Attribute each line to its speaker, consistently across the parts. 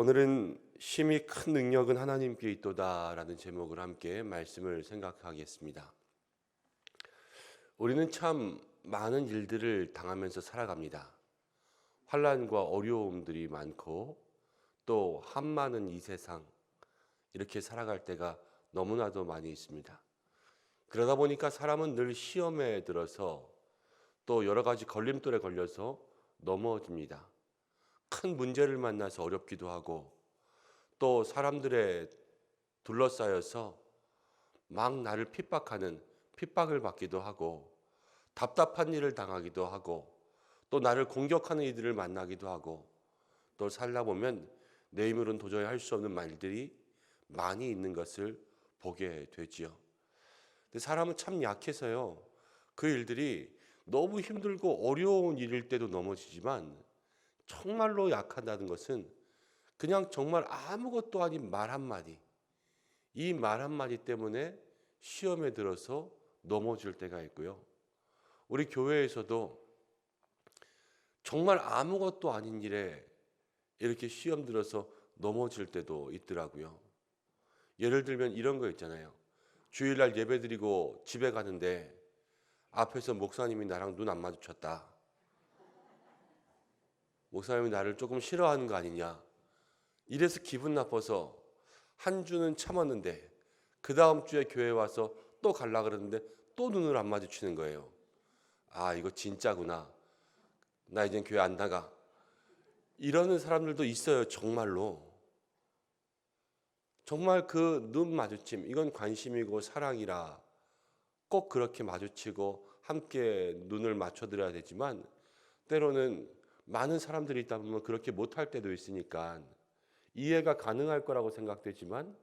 Speaker 1: 오늘은 심히 큰 능력은 하나님께 있도다라는 제목을 함께 말씀을 생각하겠습니다. 우리는 참 많은 일들을 당하면서 살아갑니다. 환란과 어려움들이 많고 또 한많은 이 세상 이렇게 살아갈 때가 너무나도 많이 있습니다. 그러다 보니까 사람은 늘 시험에 들어서 또 여러 가지 걸림돌에 걸려서 넘어집니다. 큰 문제를 만나서 어렵기도 하고 또 사람들의 둘러싸여서 막 나를 핍박하는 핍박을 받기도 하고 답답한 일을 당하기도 하고 또 나를 공격하는 이들을 만나기도 하고 또 살다 보면 내 힘으로는 도저히 할 수 없는 말들이 많이 있는 것을 보게 되지요. 근데 사람은 참 약해서요. 그 일들이 너무 힘들고 어려운 일일 때도 넘어지지만 정말로 약하다는 것은 그냥 정말 아무것도 아닌 말 한마디. 이 말 한마디 때문에 시험에 들어서 넘어질 때가 있고요. 우리 교회에서도 정말 아무것도 아닌 일에 이렇게 시험 들어서 넘어질 때도 있더라고요. 예를 들면 이런 거 있잖아요. 주일날 예배 드리고 집에 가는데 앞에서 목사님이 나랑 눈 안 마주쳤다. 목사님이 나를 조금 싫어하는 거 아니냐. 이래서 기분 나빠서 한 주는 참았는데 그 다음 주에 교회 와서 또 갈라 그러는데 또 눈을 안 마주치는 거예요. 아, 이거 진짜구나. 나 이젠 교회 안 나가. 이러는 사람들도 있어요, 정말로. 정말 그 눈 마주침, 이건 관심이고 사랑이라 꼭 그렇게 마주치고 함께 눈을 맞춰드려야 되지만 때로는 많은 사람들이 있다 보면 그렇게 못할 때도 있으니까 이해가 가능할 거라고 생각되지만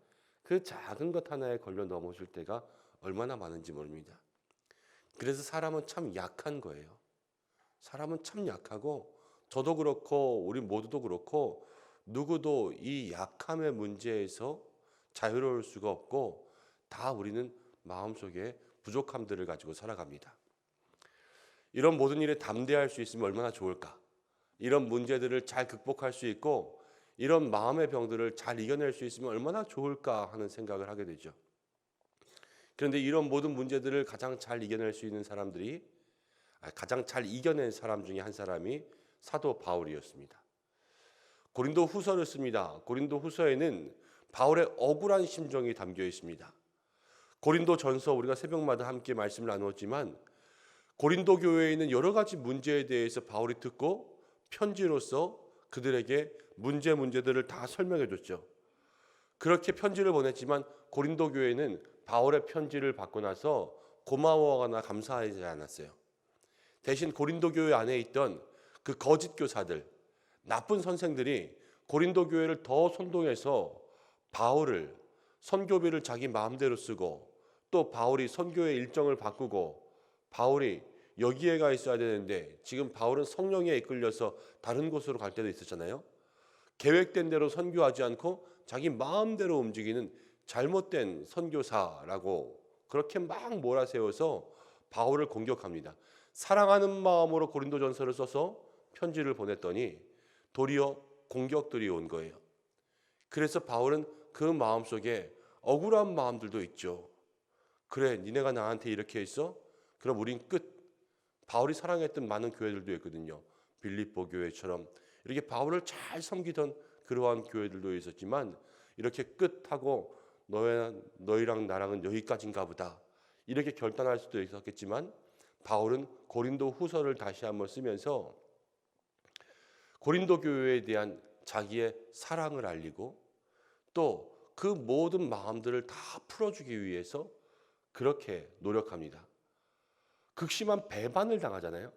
Speaker 1: 그 작은 것 하나에 걸려 넘어질 때가 얼마나 많은지 모릅니다. 그래서 사람은 참 약한 거예요. 사람은 참 약하고 저도 그렇고 우리 모두도 그렇고 누구도 이 약함의 문제에서 자유로울 수가 없고 다 우리는 마음속에 부족함들을 가지고 살아갑니다. 이런 모든 일에 담대할 수 있으면 얼마나 좋을까? 이런 문제들을 잘 극복할 수 있고 이런 마음의 병들을 잘 이겨낼 수 있으면 얼마나 좋을까 하는 생각을 하게 되죠. 그런데 이런 모든 문제들을 가장 잘 이겨낼 수 있는 사람들이 아, 가장 잘 이겨낸 사람 중에 한 사람이 사도 바울이었습니다. 고린도 후서를 씁니다. 고린도 후서에는 바울의 억울한 심정이 담겨 있습니다. 고린도 전서 우리가 새벽마다 함께 말씀을 나누었지만 고린도 교회에 있는 여러 가지 문제에 대해서 바울이 듣고 편지로서 그들에게 문제 문제들을 다 설명해 줬죠. 그렇게 편지를 보냈지만 고린도 교회는 바울의 편지를 받고 나서 고마워하거나 감사하지 않았어요. 대신 고린도 교회 안에 있던 그 거짓 교사들, 나쁜 선생들이 고린도 교회를 더 선동해서 바울을 선교비를 자기 마음대로 쓰고 또 바울이 선교의 일정을 바꾸고 바울이 여기에 가 있어야 되는데 지금 바울은 성령에 이끌려서 다른 곳으로 갈 때도 있었잖아요. 계획된 대로 선교하지 않고 자기 마음대로 움직이는 잘못된 선교사라고 그렇게 막 몰아세워서 바울을 공격합니다. 사랑하는 마음으로 고린도전서를 써서 편지를 보냈더니 도리어 공격들이 온 거예요. 그래서 바울은 그 마음속에 억울한 마음들도 있죠. 그래, 니네가 나한테 이렇게 했어? 그럼 우린 끝. 바울이 사랑했던 많은 교회들도 있거든요. 빌립보 교회처럼 이렇게 바울을 잘 섬기던 그러한 교회들도 있었지만 이렇게 끝하고 너희, 너희랑 나랑은 여기까지인가 보다. 이렇게 결단할 수도 있었겠지만 바울은 고린도 후서를 다시 한번 쓰면서 고린도 교회에 대한 자기의 사랑을 알리고 또 그 모든 마음들을 다 풀어주기 위해서 그렇게 노력합니다. 극심한 배반을 당하잖아요.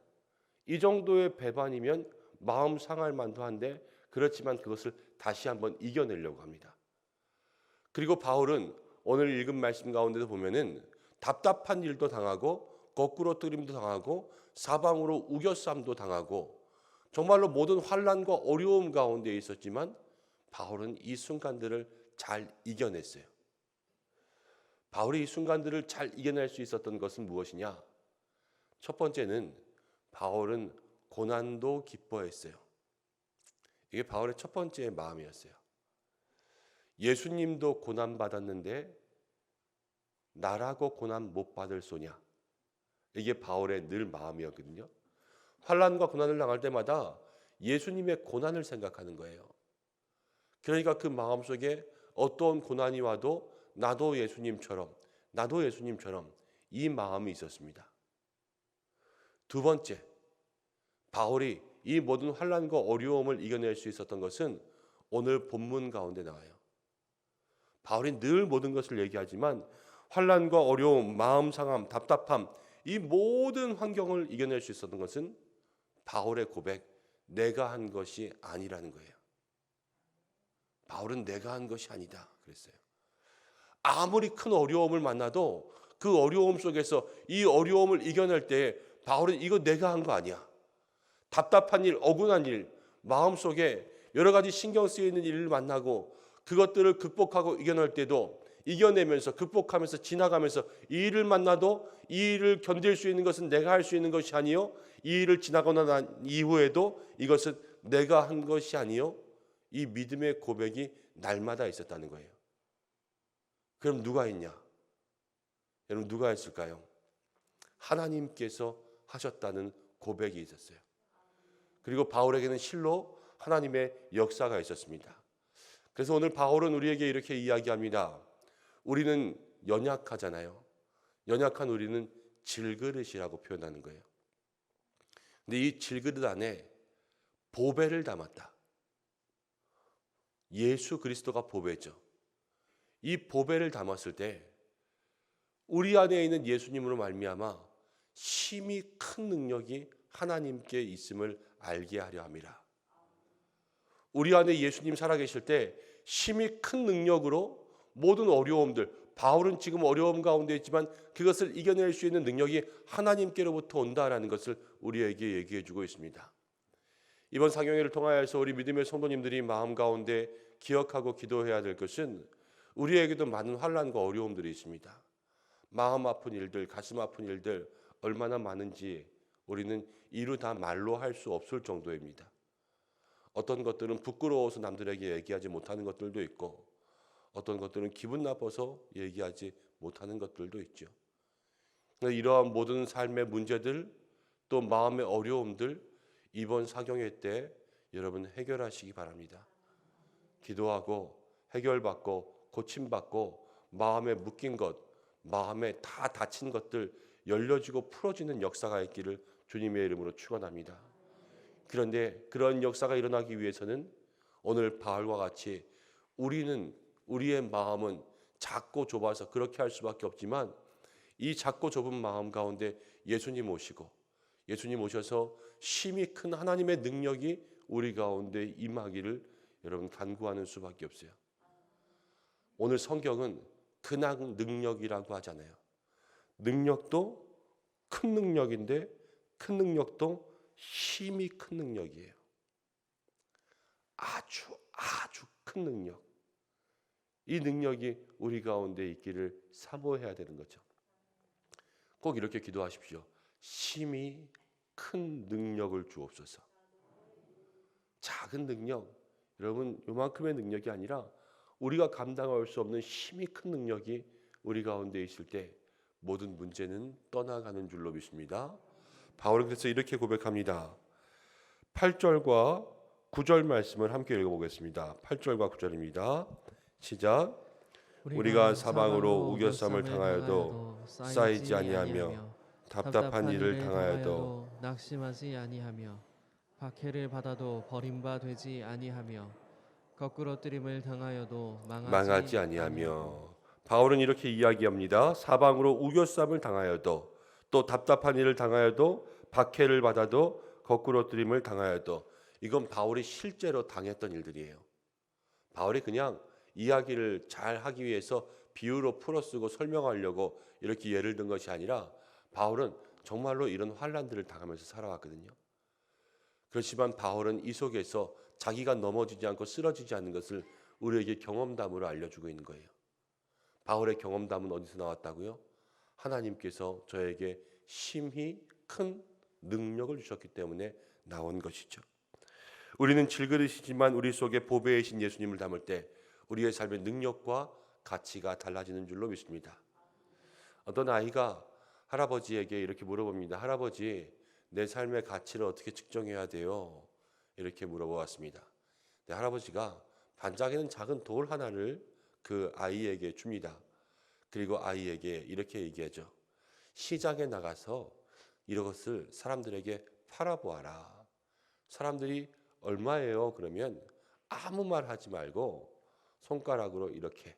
Speaker 1: 이 정도의 배반이면 마음 상할 만도 한데 그렇지만 그것을 다시 한번 이겨내려고 합니다. 그리고 바울은 오늘 읽은 말씀 가운데도 보면은 답답한 일도 당하고 거꾸로 뜨림도 당하고 사방으로 우겨쌈도 당하고 정말로 모든 환란과 어려움 가운데 있었지만 바울은 이 순간들을 잘 이겨냈어요. 바울이 이 순간들을 잘 이겨낼 수 있었던 것은 무엇이냐? 첫 번째는 바울은 고난도 기뻐했어요. 이게 바울의 첫 번째 마음이었어요. 예수님도 고난 받았는데 나라고 고난 못 받을 소냐? 이게 바울의 늘 마음이었거든요. 환란과 고난을 당할 때마다 예수님의 고난을 생각하는 거예요. 그러니까 그 마음 속에 어떤 고난이 와도 나도 예수님처럼 나도 예수님처럼 이 마음이 있었습니다. 두 번째, 바울이 이 모든 환란과 어려움을 이겨낼 수 있었던 것은 오늘 본문 가운데 나와요. 바울이 늘 모든 것을 얘기하지만 환란과 어려움, 마음 상함, 답답함 이 모든 환경을 이겨낼 수 있었던 것은 바울의 고백, 내가 한 것이 아니라는 거예요. 바울은 내가 한 것이 아니다 그랬어요. 아무리 큰 어려움을 만나도 그 어려움 속에서 이 어려움을 이겨낼 때 바울은 이거 내가 한 거 아니야. 답답한 일, 억울한 일, 마음속에 여러 가지 신경 쓰이는 일을 만나고 그것들을 극복하고 이겨낼 때도 이겨내면서 극복하면서 지나가면서 이 일을 만나도 이 일을 견딜 수 있는 것은 내가 할 수 있는 것이 아니요 이 일을 지나고 난 이후에도 이것은 내가 한 것이 아니요 이 믿음의 고백이 날마다 있었다는 거예요. 그럼 누가 있냐? 여러분 누가 했을까요? 하나님께서 하셨다는 고백이 있었어요. 그리고 바울에게는 실로 하나님의 역사가 있었습니다. 그래서 오늘 바울은 우리에게 이렇게 이야기합니다. 우리는 연약하잖아요. 연약한 우리는 질그릇이라고 표현하는 거예요. 근데 이 질그릇 안에 보배를 담았다. 예수 그리스도가 보배죠. 이 보배를 담았을 때 우리 안에 있는 예수님으로 말미암아 심히 큰 능력이 하나님께 있음을 알게 하려 함이라. 우리 안에 예수님 살아계실 때 심히 큰 능력으로 모든 어려움들 바울은 지금 어려움 가운데 있지만 그것을 이겨낼 수 있는 능력이 하나님께로부터 온다라는 것을 우리에게 얘기해 주고 있습니다. 이번 상영회를 통하여서 우리 믿음의 성도님들이 마음 가운데 기억하고 기도해야 될 것은 우리에게도 많은 환란과 어려움들이 있습니다. 마음 아픈 일들, 가슴 아픈 일들 얼마나 많은지 우리는 이루 다 말로 할 수 없을 정도입니다. 어떤 것들은 부끄러워서 남들에게 얘기하지 못하는 것들도 있고 어떤 것들은 기분 나빠서 얘기하지 못하는 것들도 있죠. 이러한 모든 삶의 문제들 또 마음의 어려움들 이번 사경회 때 여러분 해결하시기 바랍니다. 기도하고 해결받고 고침받고 마음에 묶인 것, 마음에 다 다친 것들 열려지고 풀어지는 역사가 있기를 주님의 이름으로 축원합니다. 그런데 그런 역사가 일어나기 위해서는 오늘 바울과 같이 우리는 우리의 마음은 작고 좁아서 그렇게 할 수밖에 없지만 이 작고 좁은 마음 가운데 예수님 오시고 예수님 오셔서 심히 큰 하나님의 능력이 우리 가운데 임하기를 여러분 간구하는 수밖에 없어요. 오늘 성경은 근황 능력이라고 하잖아요. 능력도 큰 능력인데 큰 능력도 힘이 큰 능력이에요. 아주 아주 큰 능력. 이 능력이 우리 가운데 있기를 사모해야 되는 거죠. 꼭 이렇게 기도하십시오. 심히 큰 능력을 주옵소서. 작은 능력, 여러분 요만큼의 능력이 아니라 우리가 감당할 수 없는 힘이 큰 능력이 우리 가운데 있을 때 모든 문제는 떠나가는 줄로 믿습니다. 바울은 그래서 이렇게 고백합니다. 8절과 9절 말씀을 함께 읽어보겠습니다. 8절과 9절입니다. 시작. 우리가 사방으로 우겨쌈을 당하여도 쌓이지 아니하며 답답한 일을 당하여도
Speaker 2: 낙심하지 아니하며 박해를 받아도 버림받지 아니하며 거꾸로 뜨림을 당하여도 망하지,
Speaker 1: 망하지 아니하며 바울은 이렇게 이야기합니다. 사방으로 우겨쌈을 당하여도 또 답답한 일을 당하여도 박해를 받아도 거꾸로 뜨림을 당하여도 이건 바울이 실제로 당했던 일들이에요. 바울이 그냥 이야기를 잘 하기 위해서 비유로 풀어쓰고 설명하려고 이렇게 예를 든 것이 아니라 바울은 정말로 이런 환란들을 당하면서 살아왔거든요. 그렇지만 바울은 이 속에서 자기가 넘어지지 않고 쓰러지지 않는 것을 우리에게 경험담으로 알려주고 있는 거예요. 바울의 경험담은 어디서 나왔다고요? 하나님께서 저에게 심히 큰 능력을 주셨기 때문에 나온 것이죠. 우리는 질그릇이지만 우리 속에 보배이신 예수님을 담을 때 우리의 삶의 능력과 가치가 달라지는 줄로 믿습니다. 어떤 아이가 할아버지에게 이렇게 물어봅니다. 할아버지, 내 삶의 가치를 어떻게 측정해야 돼요? 이렇게 물어보았습니다. 네, 할아버지가 반짝이는 작은 돌 하나를 그 아이에게 줍니다. 그리고 아이에게 이렇게 얘기하죠. 시장에 나가서 이것을 사람들에게 팔아보아라. 사람들이 얼마예요? 그러면 아무 말 하지 말고 손가락으로 이렇게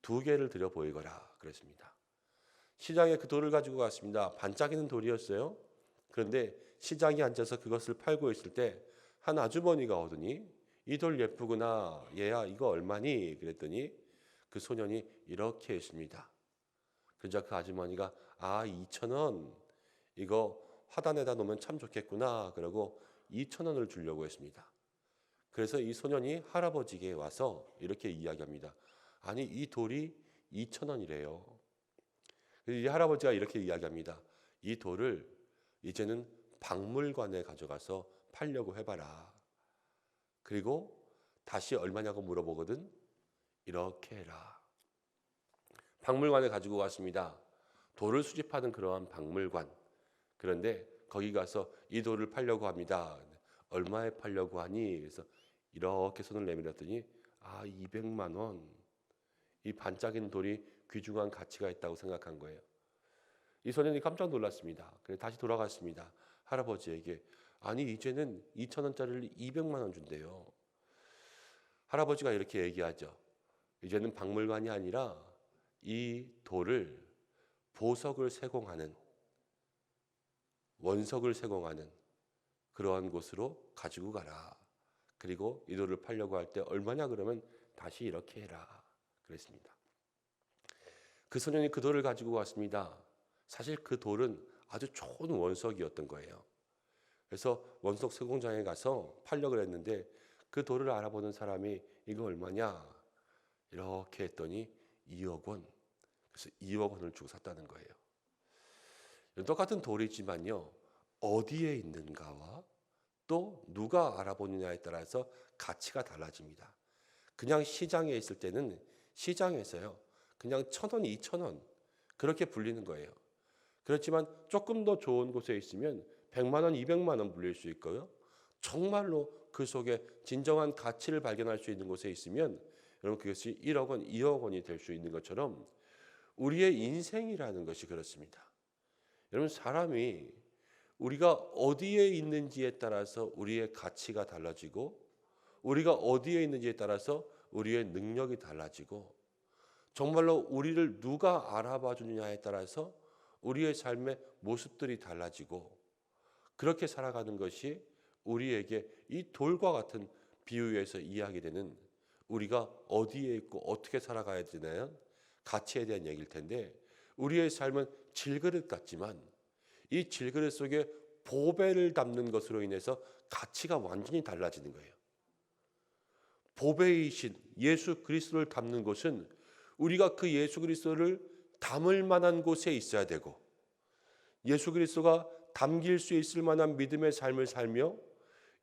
Speaker 1: 두 개를 들여 보이거라 그랬습니다. 시장에 그 돌을 가지고 갔습니다. 반짝이는 돌이었어요. 그런데 시장에 앉아서 그것을 팔고 있을 때 한 아주머니가 오더니 이 돌 예쁘구나. 얘야 이거 얼마니? 그랬더니 그 소년이 이렇게 했습니다. 그러자 그 아주머니가 아 2천 원 이거 화단에다 놓으면 참 좋겠구나. 그러고 2천 원을 주려고 했습니다. 그래서 이 소년이 할아버지에게 와서 이렇게 이야기합니다. 아니 이 돌이 2천 원이래요. 그래서 이 할아버지가 이렇게 이야기합니다. 이 돌을 이제는 박물관에 가져가서 팔려고 해봐라. 그리고 다시 얼마냐고 물어보거든. 이렇게 해라. 박물관에 가지고 왔습니다. 돌을 수집하는 그러한 박물관. 그런데 거기 가서 이 돌을 팔려고 합니다. 얼마에 팔려고 하니? 그래서 이렇게 손을 내밀었더니 아 200만 원. 이 반짝이는 돌이 귀중한 가치가 있다고 생각한 거예요. 이 소년이 깜짝 놀랐습니다. 그래서 다시 돌아갔습니다. 할아버지에게 아니 이제는 2천 원짜리를 200만 원 준대요. 할아버지가 이렇게 얘기하죠. 이제는 박물관이 아니라 이 돌을 보석을 세공하는 원석을 세공하는 그러한 곳으로 가지고 가라. 그리고 이 돌을 팔려고 할 때 얼마냐 그러면 다시 이렇게 해라. 그랬습니다. 그 소년이 그 돌을 가지고 왔습니다. 사실 그 돌은 아주 좋은 원석이었던 거예요. 그래서 원석 세공장에 가서 팔려고 했는데 그 돌을 알아보는 사람이 이거 얼마냐? 이렇게 했더니 2억 원. 그래서 2억 원을 주고 샀다는 거예요. 똑같은 돌이지만요. 어디에 있는가와 또 누가 알아보느냐에 따라서 가치가 달라집니다. 그냥 시장에 있을 때는 시장에서요. 그냥 천 원, 이천 원 그렇게 불리는 거예요. 그렇지만 조금 더 좋은 곳에 있으면 100만 원, 200만 원 불릴 수 있고요. 정말로 그 속에 진정한 가치를 발견할 수 있는 곳에 있으면 여러분 그것이 1억 원, 2억 원이 될 수 있는 것처럼 우리의 인생이라는 것이 그렇습니다. 여러분 사람이 우리가 어디에 있는지에 따라서 우리의 가치가 달라지고 우리가 어디에 있는지에 따라서 우리의 능력이 달라지고 정말로 우리를 누가 알아봐 주느냐에 따라서 우리의 삶의 모습들이 달라지고 그렇게 살아가는 것이 우리에게 이 돌과 같은 비유에서 이야기되는 우리가 어디에 있고 어떻게 살아가야 되나요? 가치에 대한 얘기일 텐데 우리의 삶은 질그릇 같지만 이 질그릇 속에 보배를 담는 것으로 인해서 가치가 완전히 달라지는 거예요. 보배이신 예수 그리스도를 담는 곳은 우리가 그 예수 그리스도를 담을 만한 곳에 있어야 되고 예수 그리스도가 담길 수 있을 만한 믿음의 삶을 살며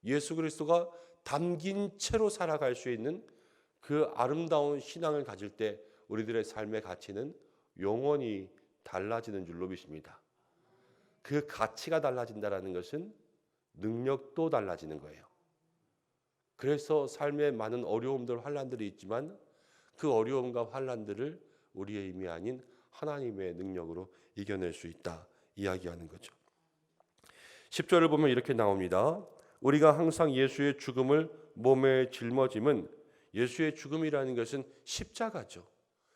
Speaker 1: 예수 그리스도가 담긴 채로 살아갈 수 있는 그 아름다운 신앙을 가질 때 우리들의 삶의 가치는 영원히 달라지는 줄로 믿습니다. 그 가치가 달라진다라는 것은 능력도 달라지는 거예요. 그래서 삶에 많은 어려움들, 환란들이 있지만 그 어려움과 환란들을 우리의 힘이 아닌 하나님의 능력으로 이겨낼 수 있다 이야기하는 거죠. 10절을 보면 이렇게 나옵니다. 우리가 항상 예수의 죽음을 몸에 짊어짐은 예수의 죽음이라는 것은 십자가죠.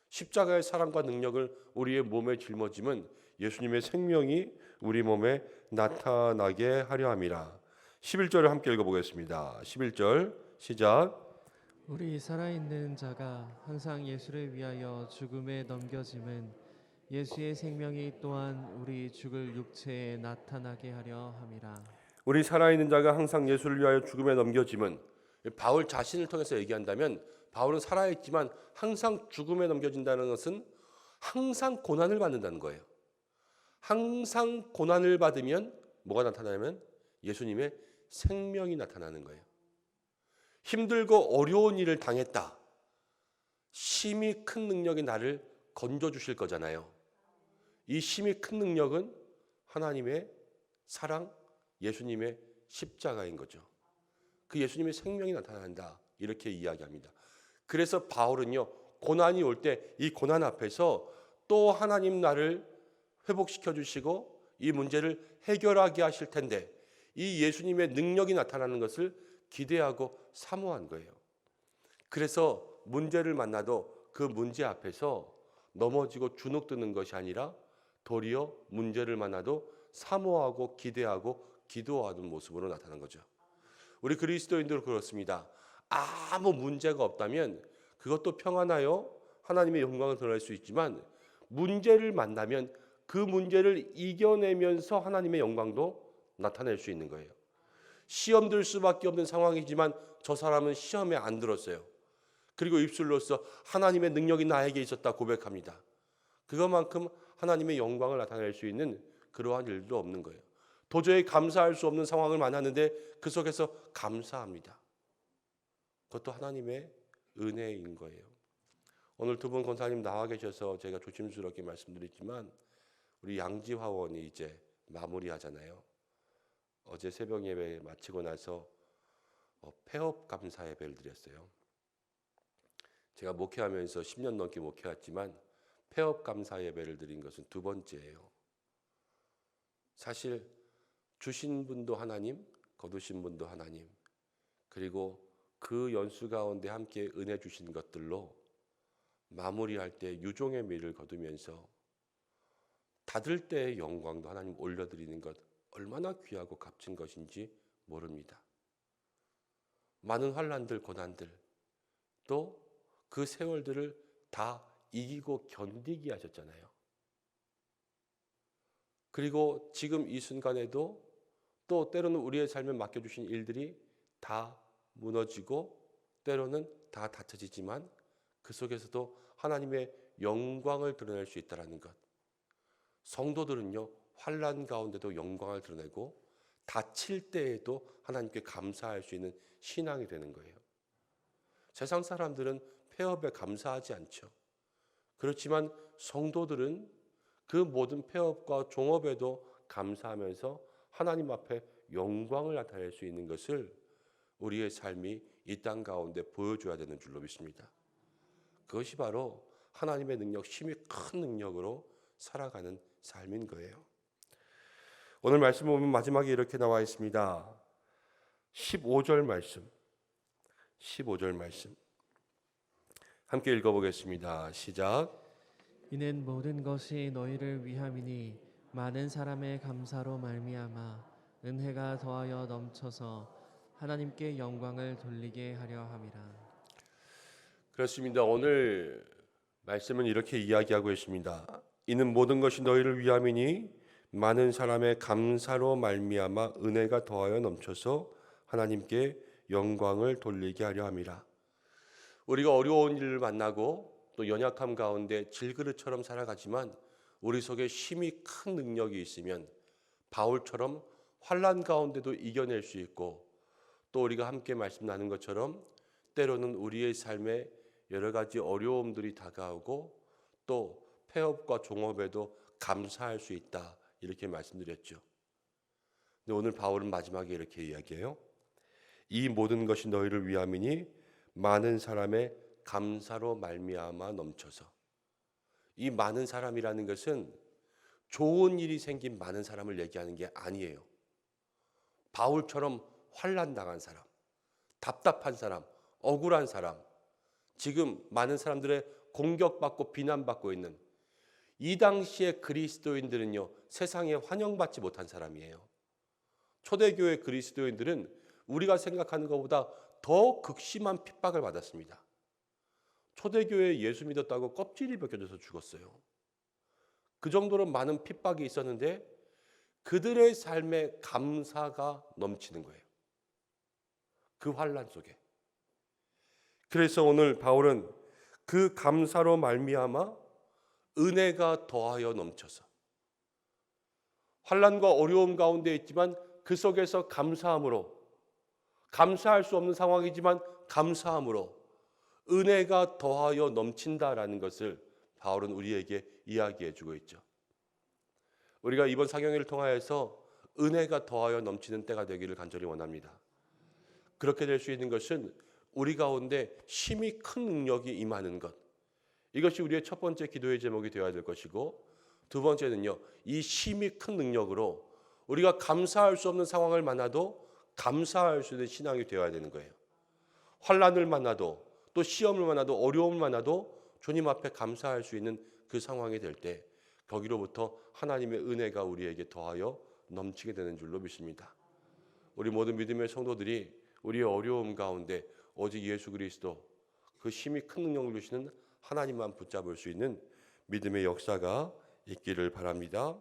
Speaker 1: 십자가의 사랑과 능력을 우리의 몸에 짊어짐은 예수님의 생명이 우리 몸에 나타나게 하려 함이라. 11절을 함께 읽어 보겠습니다. 11절 시작.
Speaker 2: 우리 살아있는 자가 항상 예수를 위하여 죽음에 넘겨짐은 예수의 생명이 또한 우리 죽을 육체에 나타나게 하려 함이라.
Speaker 1: 우리 살아있는 자가 항상 예수를 위하여 죽음에 넘겨짐은 바울 자신을 통해서 얘기한다면 바울은 살아있지만 항상 죽음에 넘겨진다는 것은 항상 고난을 받는다는 거예요. 항상 고난을 받으면 뭐가 나타나냐면 예수님의 생명이 나타나는 거예요. 힘들고 어려운 일을 당했다. 심히 큰 능력이 나를 건져 주실 거잖아요. 이 심히 큰 능력은 하나님의 사랑, 예수님의 십자가인 거죠. 그 예수님의 생명이 나타난다. 이렇게 이야기합니다. 그래서 바울은요, 고난이 올 때 이 고난 앞에서 또 하나님 나를 회복시켜 주시고 이 문제를 해결하게 하실 텐데 이 예수님의 능력이 나타나는 것을 기대하고 사모한 거예요. 그래서 문제를 만나도 그 문제 앞에서 넘어지고 주눅드는 것이 아니라 도리어 문제를 만나도 사모하고 기대하고 기도하는 모습으로 나타난 거죠. 우리 그리스도인들도 그렇습니다. 아무 문제가 없다면 그것도 평안하여 하나님의 영광을 드러낼 수 있지만 문제를 만나면 그 문제를 이겨내면서 하나님의 영광도 나타낼 수 있는 거예요. 시험 들 수밖에 없는 상황이지만 저 사람은 시험에 안 들었어요. 그리고 입술로서 하나님의 능력이 나에게 있었다 고백합니다. 그것만큼 하나님의 영광을 나타낼 수 있는 그러한 일도 없는 거예요. 도저히 감사할 수 없는 상황을 만났는데 그 속에서 감사합니다. 그것도 하나님의 은혜인 거예요. 오늘 두 분 권사님 나와 계셔서 제가 조심스럽게 말씀드렸지만 우리 양지화원이 이제 마무리하잖아요. 어제 새벽 예배 마치고 나서 어, 폐업 감사 예배를 드렸어요. 제가 목회하면서 10년 넘게 목회했지만 폐업 감사 예배를 드린 것은 두 번째예요. 사실 주신 분도 하나님, 거두신 분도 하나님, 그리고 그 연수 가운데 함께 은혜 주신 것들로 마무리할 때 유종의 미를 거두면서 닫을 때의 영광도 하나님 올려드리는 것 얼마나 귀하고 값진 것인지 모릅니다. 많은 환란들, 고난들, 또 그 세월들을 다 이기고 견디게 하셨잖아요. 그리고 지금 이 순간에도 또 때로는 우리의 삶에 맡겨주신 일들이 다 무너지고 때로는 다 다쳐지지만 그 속에서도 하나님의 영광을 드러낼 수 있다라는 것. 성도들은요 환란 가운데도 영광을 드러내고 다칠 때에도 하나님께 감사할 수 있는 신앙이 되는 거예요. 세상 사람들은 폐업에 감사하지 않죠. 그렇지만 성도들은 그 모든 폐업과 종업에도 감사하면서 하나님 앞에 영광을 나타낼 수 있는 것을 우리의 삶이 이 땅 가운데 보여줘야 되는 줄로 믿습니다. 그것이 바로 하나님의 능력, 힘이 큰 능력으로 살아가는 삶인 거예요. 오늘 말씀 보면 마지막에 이렇게 나와 있습니다. 15절 말씀. 15절 말씀. 함께 읽어보겠습니다. 시작.
Speaker 2: 이는 모든 것이 너희를 위함이니 많은 사람의 감사로 말미암아 은혜가 더하여 넘쳐서 하나님께 영광을 돌리게 하려 함이라.
Speaker 1: 그렇습니다. 오늘 말씀은 이렇게 이야기하고 있습니다. 이는 모든 것이 너희를 위함이니 많은 사람의 감사로 말미암아 은혜가 더하여 넘쳐서 하나님께 영광을 돌리게 하려 함이라. 우리가 어려운 일을 만나고 또 연약함 가운데 질그릇처럼 살아가지만 우리 속에 힘이 큰 능력이 있으면 바울처럼 환란 가운데도 이겨낼 수 있고 또 우리가 함께 말씀 나눈 것처럼 때로는 우리의 삶에 여러 가지 어려움들이 다가오고 또 폐업과 종업에도 감사할 수 있다 이렇게 말씀드렸죠. 근데 오늘 바울은 마지막에 이렇게 이야기해요. 이 모든 것이 너희를 위함이니 많은 사람의 감사로 말미암아 넘쳐서 이 많은 사람이라는 것은 좋은 일이 생긴 많은 사람을 얘기하는 게 아니에요. 바울처럼 환란 당한 사람, 답답한 사람, 억울한 사람, 지금 많은 사람들의 공격받고 비난받고 있는 이 당시의 그리스도인들은요 세상에 환영받지 못한 사람이에요. 초대교회 그리스도인들은 우리가 생각하는 것보다 더 극심한 핍박을 받았습니다. 초대교회 예수 믿었다고 껍질이 벗겨져서 죽었어요. 그 정도로 많은 핍박이 있었는데 그들의 삶에 감사가 넘치는 거예요. 그 환란 속에. 그래서 오늘 바울은 그 감사로 말미암아 은혜가 더하여 넘쳐서 환란과 어려움 가운데 있지만 그 속에서 감사함으로 감사할 수 없는 상황이지만 감사함으로 은혜가 더하여 넘친다라는 것을 바울은 우리에게 이야기해 주고 있죠. 우리가 이번 사경회를 통하여서 은혜가 더하여 넘치는 때가 되기를 간절히 원합니다. 그렇게 될 수 있는 것은 우리 가운데 힘이 큰 능력이 임하는 것. 이것이 우리의 첫 번째 기도의 제목이 되어야 될 것이고 두 번째는요. 이 힘이 큰 능력으로 우리가 감사할 수 없는 상황을 만나도 감사할 수 있는 신앙이 되어야 되는 거예요. 환란을 만나도 또 시험을 만나도 어려움을 만나도 주님 앞에 감사할 수 있는 그 상황이 될 때 거기로부터 하나님의 은혜가 우리에게 더하여 넘치게 되는 줄로 믿습니다. 우리 모든 믿음의 성도들이 우리의 어려움 가운데 오직 예수 그리스도 그 힘이 큰 능력을 주시는 하나님만 붙잡을 수 있는 믿음의 역사가 있기를 바랍니다.